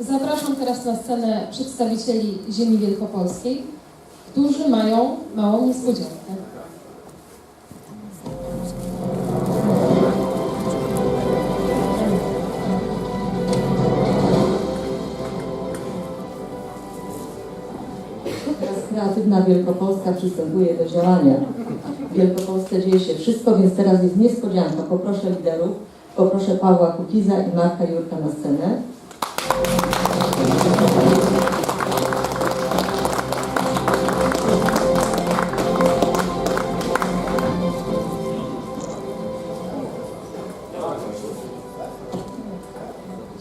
Zapraszam teraz na scenę przedstawicieli ziemi wielkopolskiej, którzy mają małą niespodziankę. Kreatywna Wielkopolska przystępuje do działania. W Wielkopolsce dzieje się wszystko, więc teraz jest niespodzianka. Poproszę liderów, poproszę Pawła Kukiza i Marka Jurka na scenę.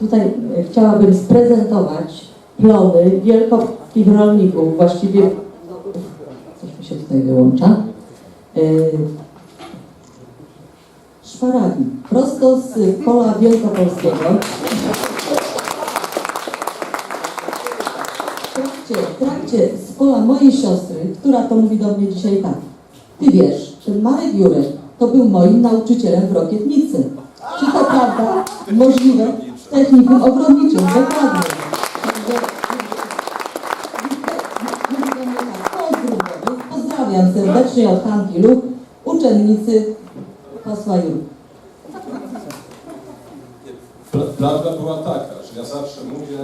Tutaj e, chciałabym sprezentować plony wielkopolskich rolników, właściwie coś mi się tutaj wyłącza. E, Szparagi, prosto z pola wielkopolskiego. W trakcie, z pola mojej siostry, która to mówi do mnie dzisiaj tak. Ty wiesz, że Marek Jurek to był moim nauczycielem w Rokietnicy. Czy to prawda? Możliwe technikum ogrodniczym, dokładnie. Pozdrawiam serdecznie od Hanki Lub, uczennicy posła Jurka. Pra- Prawda była taka, że ja zawsze mówię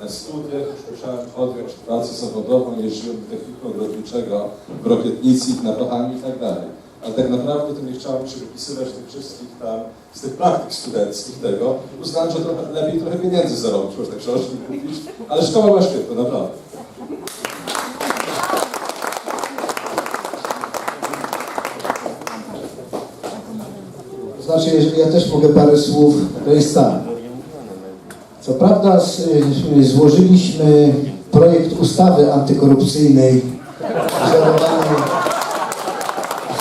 na studiach, już musiałem odjąć pracę zawodową, jeździłem do technikum ogrodniczego w Rokietnicy, na Kochani i tak dalej. Tak naprawdę to nie chciałem się wypisywać tych wszystkich tam, z tych praktyk studenckich tego. Uznałem, że trochę lepiej trochę pieniędzy zarobić, można książki kupić, ale szkoła była świetna, naprawdę. Znaczy, jeżeli ja też mogę parę słów, to jest tak. Co prawda z, złożyliśmy projekt ustawy antykorupcyjnej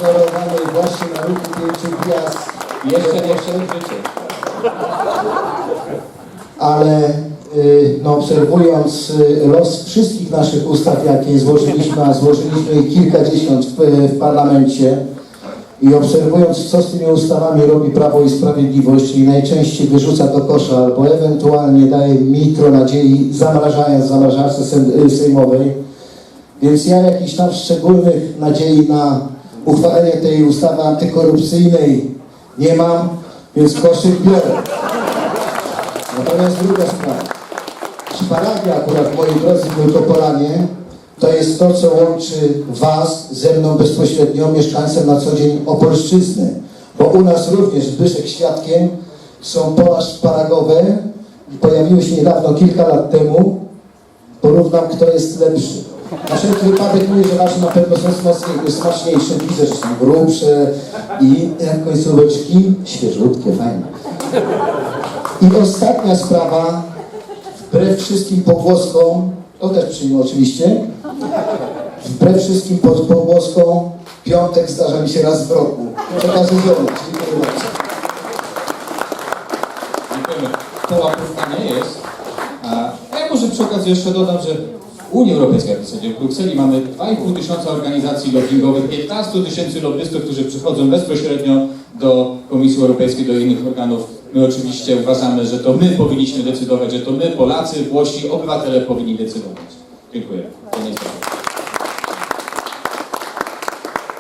wzorowanej, właśnie na ruchu pięciu gwiazd. Jeszcze nie życie. ale y, no, obserwując y, los wszystkich naszych ustaw, jakie złożyliśmy, a złożyliśmy ich kilkadziesiąt w, w parlamencie i obserwując, co z tymi ustawami robi Prawo i Sprawiedliwość, czyli najczęściej wyrzuca do kosza albo ewentualnie daje mitro nadziei, zamrażając zamrażarce y, sejmowej, więc ja jakichś tam szczególnych nadziei na uchwalenie tej ustawy antykorupcyjnej nie mam, więc koszyk biorę. Natomiast druga sprawa. Szparagi akurat, moi drodzy Wielkopolanie, to jest to, co łączy Was ze mną bezpośrednio, mieszkańcem na co dzień Opolszczyzny. Bo u nas również Zbyszek świadkiem są pola szparagowe. Pojawiły się niedawno, kilka lat temu. Porównam, kto jest lepszy. Na wszelki wypadek mówię, że Wasze na pewno są smaczniej- smaczniejsze. Widzę, że są grubsze i jak końcóweczki świeżutkie, fajne. I ostatnia sprawa, wbrew wszystkim pogłoskom, to też przyjmę oczywiście, wbrew wszystkim pogłoskom, piątek zdarza mi się raz w roku. Przekażę zielony. Dziękuję bardzo. Dziękujemy. To łapówka nie jest. A ja może przy okazji jeszcze dodam, że Unii Europejskiej, w zasadzie w Brukseli mamy 2,5 tysiąca organizacji lobbyingowych, 15 tysięcy lobbystów, którzy przychodzą bezpośrednio do Komisji Europejskiej, do innych organów. My oczywiście uważamy, że to my powinniśmy decydować, że to my, Polacy, Włosi, obywatele powinni decydować. Dziękuję. To nie jest tak.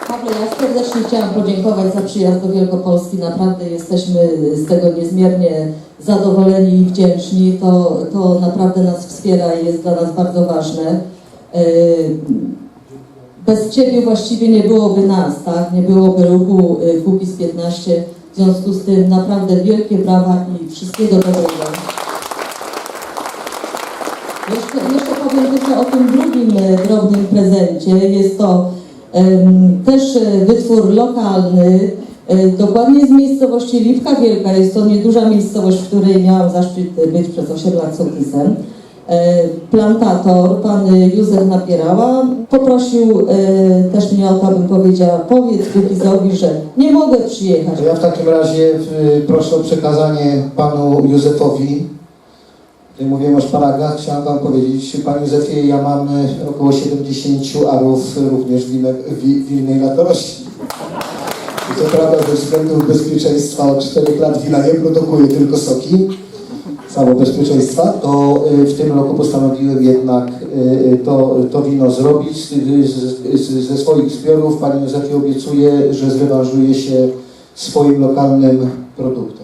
Pawle, ja serdecznie chciałam podziękować za przyjazd do Wielkopolski. Naprawdę jesteśmy z tego niezmiernie zadowoleni i wdzięczni. To, to naprawdę nas wspiera i jest dla nas bardzo ważne. Yy, Bez Ciebie właściwie nie byłoby nas, tak? Nie byłoby ruchu y, Kukiz 15. W związku z tym naprawdę wielkie brawa i wszystkiego dobrego. Jeszcze, jeszcze powiem tylko o tym drugim e, drobnym prezencie. Jest to też e, wytwór lokalny, e, dokładnie z miejscowości Lipka Wielka. Jest to nieduża miejscowość, w której miałam zaszczyt być przez 8 lat sołtysem. E, Plantator, pan Józef Napierała, poprosił też mnie o to, abym powiedziała, powiedz Kukizowi, że nie mogę przyjechać. Ja w takim razie proszę o przekazanie panu Józefowi. Mówiłem o szparagach, chciałem wam powiedzieć, panie Józefie, ja mam y, około 70 arów również winne- wi- winnej latorośli. I co prawda ze względów bezpieczeństwa od 4 lat wina nie produkuję, tylko soki. samobezpieczeństwa, to y, w tym roku postanowiłem jednak y, to, to wino zrobić. Ze swoich zbiorów Pani Józefie obiecuję, że zrewanżuję się swoim lokalnym produktem.